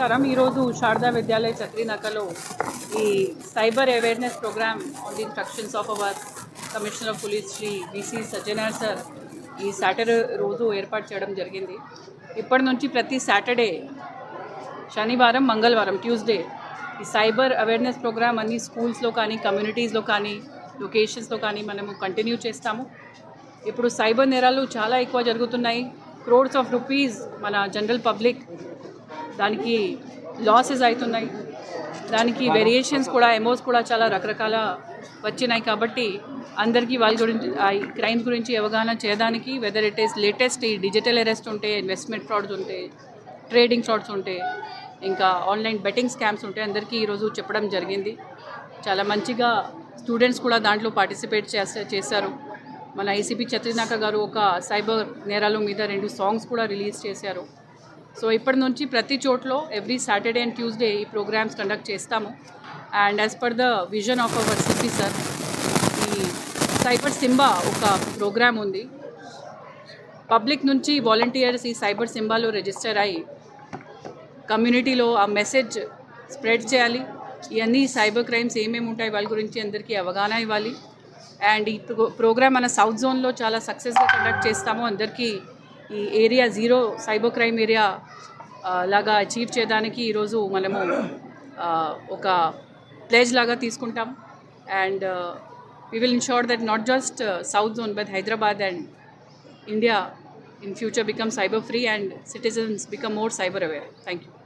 నమస్కారం. ఈరోజు శారదా విద్యాలయ చత్రినకలో ఈ cyber awareness program on the instructions of our commissioner of police Shri B C Sajjanar sir ఈ Saturday రోజు ఏర్పాటు చేయడం జరిగింది. ఇప్పటి నుంచి ప్రతి సాటర్డే శనివారం మంగళవారం ట్యూస్డే ఈ సైబర్ అవేర్నెస్ ప్రోగ్రామ్ అన్ని స్కూల్స్లో కానీ కమ్యూనిటీస్లో కానీ లొకేషన్స్లో కానీ మనము కంటిన్యూ చేస్తాము. ఇప్పుడు సైబర్ నేరాలు చాలా ఎక్కువ జరుగుతున్నాయి. క్రోడ్స్ ఆఫ్ రూపీస్ మన జనరల్ పబ్లిక్ దానికి లాసెస్ అవుతున్నాయి. దానికి వేరియేషన్స్ కూడా ఎమోస్ కూడా చాలా రకరకాల వచ్చినాయి కాబట్టి అందరికీ వాళ్ళ గురించి ఆ క్రైమ్స్ గురించి అవగాహన చేయడానికి వెదర్ ఇట్ ఈస్ లేటెస్ట్ ఈ డిజిటల్ అరెస్ట్ ఉంటే ఇన్వెస్ట్మెంట్ ఫ్రాడ్స్ ఉంటే ట్రేడింగ్ ఫ్రాడ్స్ ఉంటే ఇంకా ఆన్లైన్ బెట్టింగ్ స్కామ్స్ ఉంటే అందరికీ ఈరోజు చెప్పడం జరిగింది. చాలా మంచిగా స్టూడెంట్స్ కూడా దాంట్లో పార్టిసిపేట్ చేసా చేశారు. మన ఐసీపీ చత్రినాక గారు ఒక సైబర్ నేరాల మీద రెండు సాంగ్స్ కూడా రిలీజ్ చేశారు. సో ఇప్పటి నుంచి ప్రతి చోట్లో ఎవ్రీ సాటర్డే అండ్ ట్యూస్డే ఈ ప్రోగ్రామ్స్ కండక్ట్ చేస్తాము. And as per the vision of our CP sir ఈ సైబర్ సింబా ఒక ప్రోగ్రామ్ ఉంది. పబ్లిక్ నుంచి వాలంటీర్స్ ఈ సైబర్ సింబాలో రిజిస్టర్ అయ్యి కమ్యూనిటీలో ఆ మెసేజ్ స్ప్రెడ్ చేయాలి. ఇవన్నీ సైబర్ క్రైమ్స్ ఏమేమి ఉంటాయి వాళ్ళ గురించి అందరికీ అవగాహన ఇవ్వాలి. అండ్ ఈ ప్రోగ్రామ్ మన సౌత్ జోన్లో చాలా సక్సెస్గా కండక్ట్ చేస్తాము. అందరికీ ఈ area zero cyber crime area లాగా అచీవ్ చేయడానికి ఈరోజు మనము ఒక ప్లేజ్ లాగా తీసుకుంటాం. And we will ensure that not just south zone but Hyderabad and India in future become cyber free and citizens become more cyber aware thank you